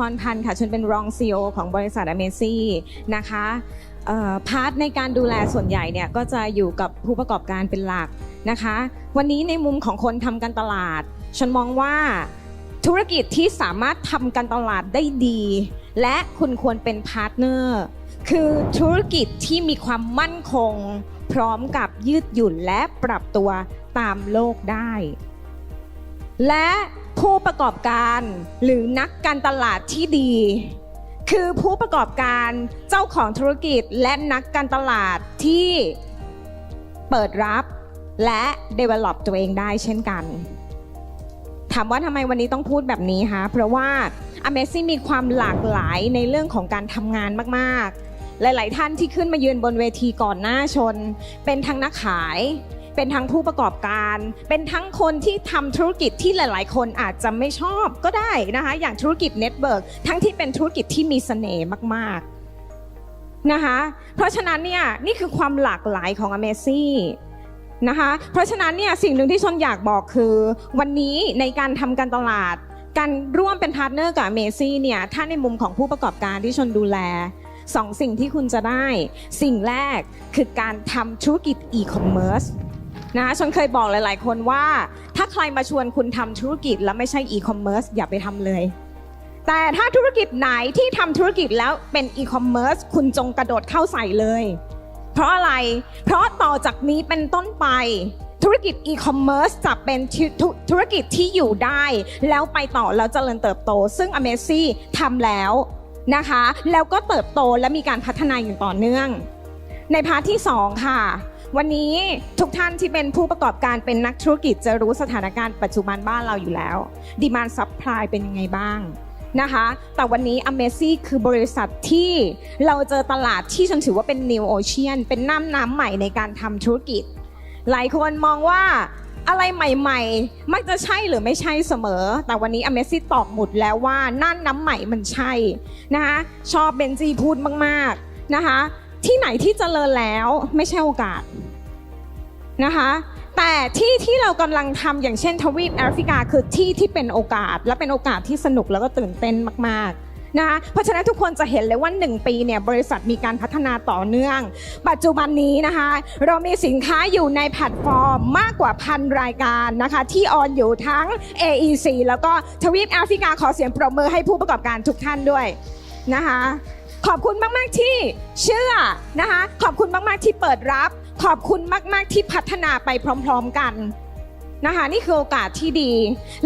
พรพันธ์ค่ะฉันเป็นรองซีอของบริษัทอเมซี่นะคะพาร์ทในการดูแลส่วนใหญ่เนี่ยก็จะอยู่กับผู้ประกอบการเป็นหลักนะคะ วันนี้ในมุมของคนทำการตลาด ฉันมองว่าธุรกิจที่สามารถทำการตลาดได้ดี และคุณควรเป็นพาร์ทเนอร์คือธุรกิจที่มีความมั่นคง พร้อมกับยืดหยุ่นและปรับตัวตามโลกได้ และ ผู้ประกอบการหรือนักการตลาดที่ดี คือผู้ประกอบการเจ้าของธุรกิจและนักการตลาดที่เปิดรับและ develop ตัวเองได้เช่นกัน ถามว่าทำไมวันนี้ต้องพูดแบบนี้คะเพราะว่า Amazing มีความหลากหลายในเรื่องของการทำงานมาก ๆ หลาย ๆ ท่านที่ขึ้นมายืนบนเวทีก่อนหน้าชน เป็นทั้งนักขาย เป็นทั้งผู้ประกอบการ เป็นทั้งคนที่ทำธุรกิจที่หลาย ๆ คนอาจจะไม่ชอบก็ได้นะคะ อย่างธุรกิจเน็ตเวิร์กทั้งที่เป็นธุรกิจที่มีเสน่ห์มาก ๆนะคะ เพราะฉะนั้นเนี่ยนี่คือความหลากหลายของ a m a z i นะคะ เพราะฉะนั้นเนี่ยสิ่งหนึ่งที่ชนอยากบอกคือ วันนี้ในการทำการตลาด การร่วมเป็นพาร์ทเนอร์กับ a m a z i เนี่ยถ้าในมุมของผู้ประกอบการที่ชนดูแลสองสิ่งที่คุณจะได้ สิ่งแรกคือการทำธุรกิจอีคอมเมิร์ซ นะคะชนเคยบอกหลาย ๆ คนว่า ถ้าใครมาชวนคุณทำธุรกิจแล้วไม่ใช่อีคอมเมิร์ซอย่าไปทำเลย แต่ถ้าธุรกิจไหนที่ทำธุรกิจแล้วเป็นอีคอมเมิร์ซคุณจงกระโดดเข้าใส่เลย เพราะอะไร เพราะต่อจากนี้เป็นต้นไปธุรกิจอีคอมเมิร์ซจะเป็นธุธุธุรกิจที่อยู่ได้ แล้วไปต่อแล้วเจริญเติบโต ซึ่ง a m a z i ทำแล้วนะคะ แล้วก็เติบโตและมีการพัฒนาอย่างต่อเนื่อง ในพาร์ทที่ 2 ค่ะ วันนี้ทุกท่านที่เป็นผู้ประกอบการเป็นนักธุรกิจจะรู้สถานการณ์ปัจจุบันบ้านเราอยู่แล้วดีมานซับพลายเป็นยังไงบ้างนะคะ แต่วันนี้ a m a z i คือบริษัทที่เราเจอตลาดที่ฉันถือว่าเป็น New Ocean เป็นน้ำน้ำใหม่ในการทำธุรกิจ หลายคนมองว่าอะไรใหม่ๆ มักจะใช่หรือไม่ใช่เสมอ แต่วันนี้ a m a z i ตอกหมุดแล้วว่านั่นน้ำใหม่มันใช่นะคะชอบเบนจีพูดมากๆนะคะ ที่ไหนที่เจริญแล้วไม่ใช่โอกาสนะคะ แต่ที่ที่เรากำลังทำอย่างเช่นทวีปแอฟริกาคือที่ที่เป็นโอกาส และเป็นโอกาสที่สนุกแล้วก็ตื่นเต้นมากๆนะคะเพราะฉะนั้นทุกคนจะเห็นเลยว่า 1 ปีเนี่ยบริษัทมีการพัฒนาต่อเนื่อง ปัจจุบันนี้นะคะ เรามีสินค้าอยู่ในแพลตฟอร์มมากกว่าพันรายการนะคะ ที่ออนอยู่ทั้ง AEC แล้วก็ทวีปแอฟริกาขอเสียงปรบมือให้ผู้ประกอบการทุกท่านด้วยนะคะ ขอบคุณมาก ๆ ที่เชื่อนะคะ ขอบคุณมาก ๆ ที่เปิดรับ ขอบคุณมาก ๆ ที่พัฒนาไปพร้อม ๆ กันนะคะนี่คือโอกาสที่ดี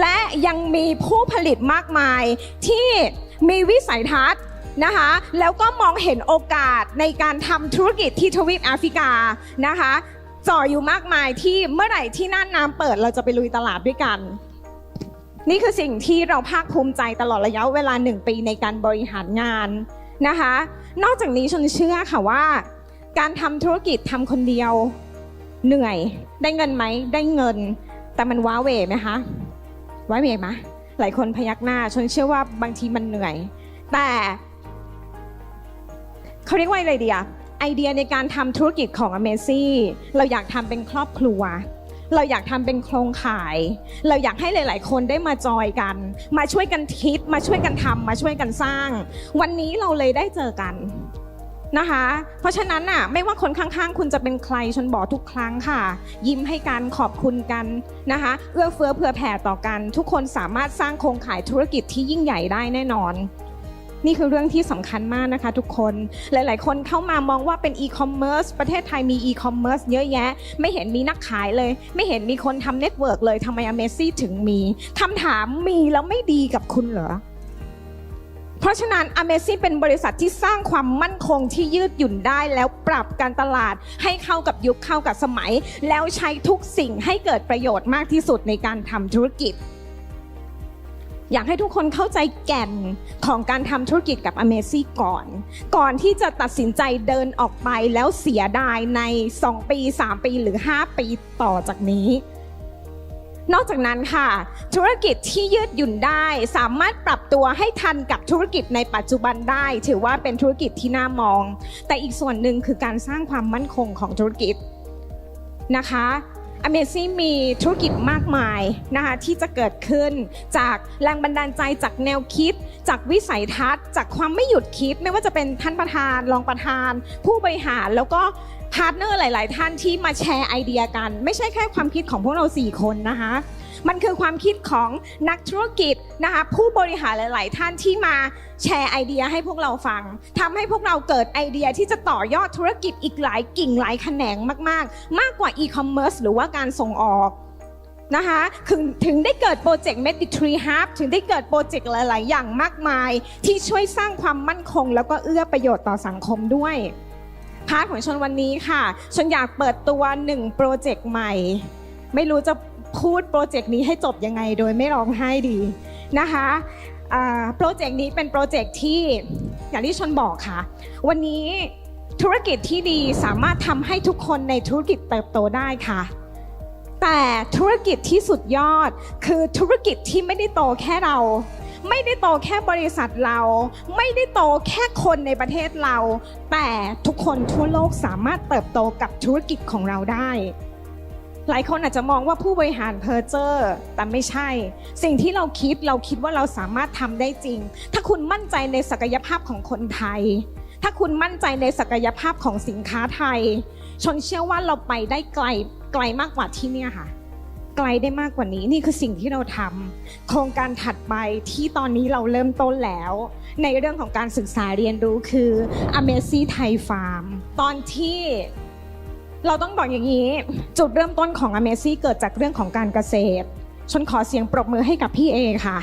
และยังมีผู้ผลิตมากมายที่มีวิสัยทัศน์นะคะแล้วก็มองเห็นโอกาสในการทำธุรกิจที่ทวีปแอฟริกานะคะจ่ออยู่มากมายที่เมื่อไหร่ที่น่านน้ำเปิดเราจะไปลุยตลาดด้วยกัน นี่คือสิ่งที่เราภาคภูมิใจตลอดระยะเวลาหนึ่งปีในการบริหารงาน นะคะ นอกจากนี้ชนเชื่อค่ะว่า การทำธุรกิจทำคนเดียวเหนื่อย ได้เงินไหมได้เงิน แต่มันว้าเหวไหมคะว้าเหวไหมหลายคนพยักหน้าชนเชื่อว่าบางทีมันเหนื่อย แต่เขาเรียกว่าอะไรดีอะไอเดียในการทำธุรกิจของ a m a z i เราอยากทำเป็นครอบครัว เราอยากทำเป็นโครงข่าย เราอยากให้หลาย ๆ คนได้มาจอยกัน มาช่วยกันคิด มาช่วยกันทำมาช่วยกันสร้าง วันนี้เราเลยได้เจอกันนะคะ เพราะฉะนั้นน่ะไม่ว่าคนข้างๆ คุณจะเป็นใครฉันบอกทุกครั้งค่ะ ยิ้มให้กันขอบคุณกันนะคะ เอื้อเฟื้อเผื่อแผ่ต่อกัน ทุกคนสามารถสร้างโครงข่ายธุรกิจที่ยิ่งใหญ่ได้แน่นอน นี่คือเรื่องที่สำคัญมากนะคะทุกคน หลาย ๆ คนเข้ามามองว่าเป็นอีคอมเมิร์ซประเทศไทยมีอีคอมเมิร์ซเยอะแยะ ไม่เห็นมีนักขายเลย ไม่เห็นมีคนทำเน็ตเวิร์กเลยทำไม a m a z i ถึงมีคำถามมีแล้วไม่ดีกับคุณเหรอ เพราะฉะนั้น a m a z i เป็นบริษัทที่สร้างความมั่นคงที่ยืดหยุ่นได้แล้วปรับการตลาดให้เข้ากับยุคเข้ากับสมัย แล้วใช้ทุกสิ่งให้เกิดประโยชน์มากที่สุดในการทำธุรกิจ อยากให้ทุกคนเข้าใจแก่นของการทำธุรกิจกับ a m a z i ก่อน ก่อนที่จะตัดสินใจเดินออกไปแล้วเสียดายใน 2 ปี 3 ปีหรือ 5 ปีต่อจากนี้ นอกจากนั้นค่ะ ธุรกิจที่ยืดหยุ่นได้ สามารถปรับตัวให้ทันกับธุรกิจในปัจจุบันได้ ถือว่าเป็นธุรกิจที่น่ามอง แต่อีกส่วนหนึ่งคือการสร้างความมั่นคงของธุรกิจนะคะ Amazing มีธุรกิจมากมายนะคะที่จะเกิดขึ้นจากแรงบันดาลใจจากแนวคิด จากวิสัยทัศน์ จากความไม่หยุดคิด ไม่ว่าจะเป็นท่านประธานรองประธาน ผู้บริหารแล้วก็พาร์ทเนอร์หลาย ๆ ท่านที่มาแชร์ไอเดียกัน ไม่ใช่แค่ความคิดของพวกเรา 4 คนนะคะ มันคือความคิดของนักธุรกิจนะคะผู้บริหารหลาย ๆ ท่านที่มาแชร์ไอเดียให้พวกเราฟังทำให้พวกเราเกิดไอเดียที่จะต่อยอดธุรกิจอีกหลายกิ่งหลายแขนงมาก ๆ มากกว่าอีคอมเมิร์ซหรือว่าการส่งออกนะคะถึงถึงได้เกิดโปรเจกต์ Meditry Hub ถึงได้เกิดโปรเจกต์หลาย ๆ อย่างมากมาย ที่ช่วยสร้างความมั่นคง แล้วก็เอื้อประโยชน์ต่อสังคมด้วย พาร์ทของชนวันนี้ค่ะ ชนอยากเปิดตัวหนึ่งโปรเจกต์ใหม่ ไม่รู้จะ พูดโปรเจกต์นี้ให้จบยังไงโดยไม่ร้องไห้ดีนะคะโปรเจกต์นี้เป็นโปรเจกต์ที่อย่างที่ชนบอกค่ะ วันนี้ธุรกิจที่ดีสามารถทำให้ทุกคนในธุรกิจเติบโตได้ค่ะ แต่ธุรกิจที่สุดยอดคือธุรกิจที่ไม่ได้โตแค่เรา ไม่ได้โตแค่บริษัทเรา ไม่ได้โตแค่คนในประเทศเรา แต่ทุกคนทั่วโลกสามารถเติบโตกับธุรกิจของเราได้ หลายคนอาจจะมองว่าผู้บริหารเพอร์เจอร์แต่ไม่ใช่ สิ่งที่เราคิดเราคิดว่าเราสามารถทำได้จริง ถ้าคุณมั่นใจในศักยภาพของคนไทย ถ้าคุณมั่นใจในศักยภาพของสินค้าไทย ชนเชื่อว่าเราไปได้ไกลไกลมากกว่าที่เนี่ยค่ะ ไกลได้มากกว่านี้นี่คือสิ่งที่เราทำโครงการถัดไปที่ตอนนี้เราเริ่มต้นแล้ว ในเรื่องของการศึกษาเรียนรู้คือ a m a z i Thai Farm ตอนที่ เราต้องบอกอย่างนี้ จุดเริ่มต้นของ Amazing เกิดจากเรื่องของการเกษตรชนขอเสียงปรบมือให้กับพี่เอค่ะ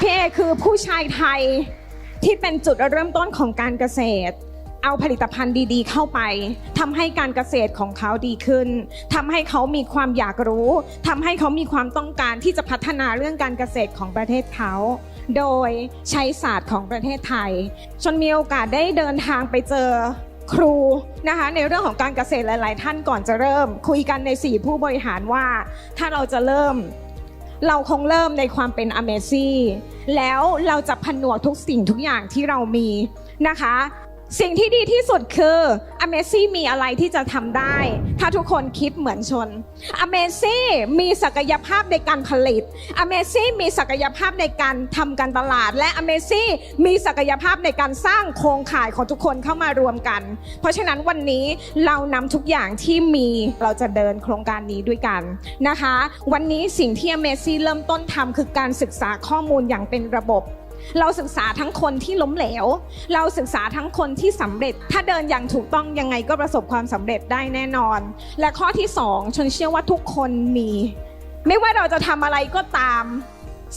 พี่เอคือผู้ชายไทยที่เป็นจุดเริ่มต้นของการเกษตร เอาผลิตภัณฑ์ดีๆ เข้าไปทำให้การเกษตรของเขาดีขึ้นทำให้เขามีความอยากรู้ทำให้เขามีความต้องการที่จะพัฒนาเรื่องการเกษตรของประเทศเขา โดยใช้ศาสตร์ของประเทศไทย ชนมีโอกาสได้เดินทางไปเจอ ครูนะคะในเรื่องของการเกษตรหลาย ๆ ท่านก่อนจะเริ่ม คุยกันในสี่ผู้บริหารว่า ถ้าเราจะเริ่ม เราคงเริ่มในความเป็นอเมซี่แล้วเราจะผนวกทุกสิ่งทุกอย่างที่เรามีนะคะ สิ่งที่ดีที่สุดคือ a m a z i มีอะไรที่จะทำได้ ถ้าทุกคนคิดเหมือนชน a m a z i มีศักยภาพในการผลิต a m a z i มีศักยภาพในการทำการตลาด และ a m a z i มีศักยภาพในการสร้างโครงข่ายของทุกคนเข้ามารวมกัน เพราะฉะนั้นวันนี้เรานำทุกอย่างที่มีเราจะเดินโครงการนี้ด้วยกันนะคะ วันนี้สิ่งที่ a m a z i เริ่มต้นทำคือการศึกษาข้อมูลอย่างเป็นระบบ เราศึกษาทั้งคนที่ล้มเหลว เราศึกษาทั้งคนที่สำเร็จ ถ้าเดินอย่างถูกต้องยังไงก็ประสบความสำเร็จได้แน่นอน และข้อที่สองชนเชื่อว่าทุกคนมี ไม่ว่าเราจะทำอะไรก็ตาม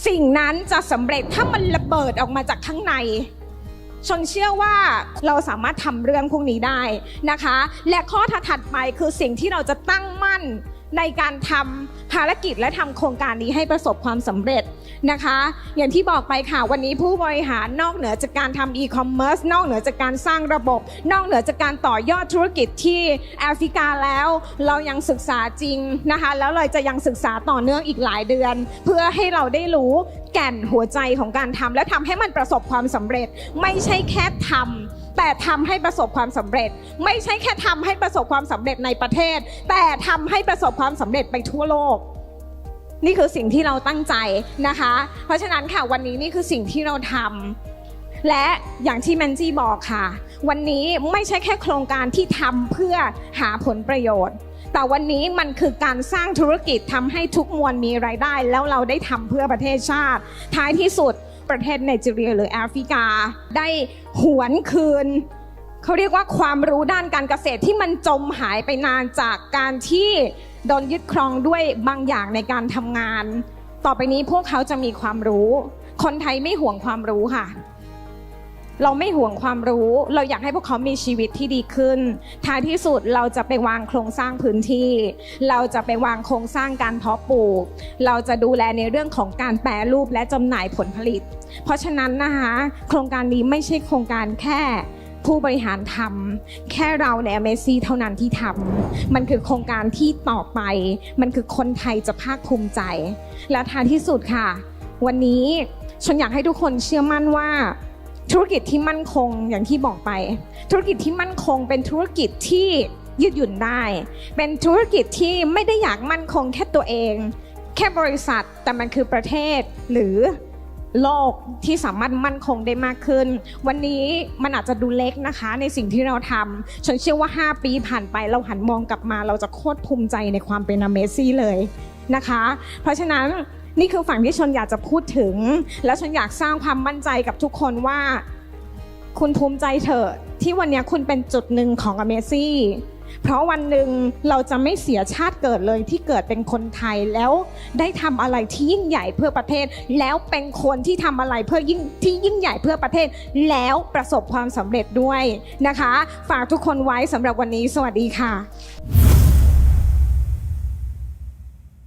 สิ่งนั้นจะสำเร็จถ้ามันระเบิดออกมาจากข้างในชนเชื่อว่าเราสามารถทำเรื่องพวกนี้ได้นะคะ และข้อถัดไปคือสิ่งที่เราจะตั้งมั่นในการทำ ภารกิจและทำโครงการนี้ให้ประสบความสำเร็จนะคะ อย่างที่บอกไปค่ะวันนี้ผู้บริหารนอกเหนือจากการทำอีคอมเมิร์ซนอกเหนือจากการสร้างระบบ นอกเหนือจากการต่อยอดธุรกิจที่แอฟริกาแล้ว เรายังศึกษาจริงนะคะ แล้วเราจะยังศึกษาต่อเนื่องอีกหลายเดือน เพื่อให้เราได้รู้แก่นหัวใจของการทำและทำให้มันประสบความสำเร็จไม่ใช่แค่ทำ แต่ทำให้ประสบความสำเร็จ ไม่ใช่แค่ทำให้ประสบความสำเร็จในประเทศ แต่ทำให้ประสบความสำเร็จไปทั่วโลก นี่คือสิ่งที่เราตั้งใจนะคะ เพราะฉะนั้นค่ะวันนี้นี่คือสิ่งที่เราทำและอย่างที่แมนจี้บอกค่ะ วันนี้ไม่ใช่แค่โครงการที่ทำเพื่อหาผลประโยชน์ แต่วันนี้มันคือการสร้างธุรกิจทำให้ทุกมวลมีรายได้ แล้วเราได้ทำเพื่อประเทศชาติ ท้ายที่สุด ประเทศไนจีเรียหรือแอฟริกา ได้หวนคืนเขาเรียกว่าความรู้ด้านการเกษตรที่มันจมหายไปนานจากการที่โดนยึดครองด้วยบางอย่างในการทำงาน ต่อไปนี้พวกเขาจะมีความรู้ คนไทยไม่ห่วงความรู้ค่ะ เราไม่ห่วงความรู้ เราอยากให้พวกเขามีชีวิตที่ดีขึ้น ท้ายที่สุดเราจะไปวางโครงสร้างพื้นที่ เราจะไปวางโครงสร้างการเพาะปลูก เราจะดูแลในเรื่องของการแปรรูปและจำหน่ายผลผลิต เพราะฉะนั้นนะคะโครงการนี้ไม่ใช่โครงการแค่ผู้บริหารทำแค่เราใน a m a z เท่านั้นที่ทำมันคือโครงการที่ต่อไป มันคือคนไทยจะภาคภูมิใจ และท้ายที่สุดค่ะ วันนี้ฉันอยากให้ทุกคนเชื่อมั่นว่า ธุรกิจที่มั่นคงอย่างที่บอกไป ธุรกิจที่มั่นคงเป็นธุรกิจที่ยืดหยุ่นได้ เป็นธุรกิจที่ไม่ได้อยากมั่นคงแค่ตัวเอง แค่บริษัทแต่มันคือประเทศหรือโลกที่สามารถมั่นคงได้มากขึ้น วันนี้มันอาจจะดูเล็กนะคะ ในสิ่งที่เราทำฉันเชื่อว่า 5 ปีผ่านไปเราหันมองกลับมา เราจะโคตรภูมิใจในความเป็น Amazing เลยนะคะ เพราะฉะนั้น นี่คือฝั่งที่ชนอยากจะพูดถึง แล้วฉันอยากสร้างความมั่นใจกับทุกคนว่า คุณภูมิใจเถอะที่วันนี้คุณเป็นจุดหนึ่งของ Amazing เพราะวันหนึ่งเราจะไม่เสียชาติเกิดเลยที่เกิดเป็นคนไทยแล้วได้ทำอะไรที่ยิ่งใหญ่เพื่อประเทศ แล้วเป็นคนที่ทำอะไรเพื่อยิ่งที่ยิ่งใหญ่เพื่อประเทศ แล้วประสบความสำเร็จด้วยนะคะ ฝากทุกคนไว้สำหรับวันนี้ สวัสดีค่ะ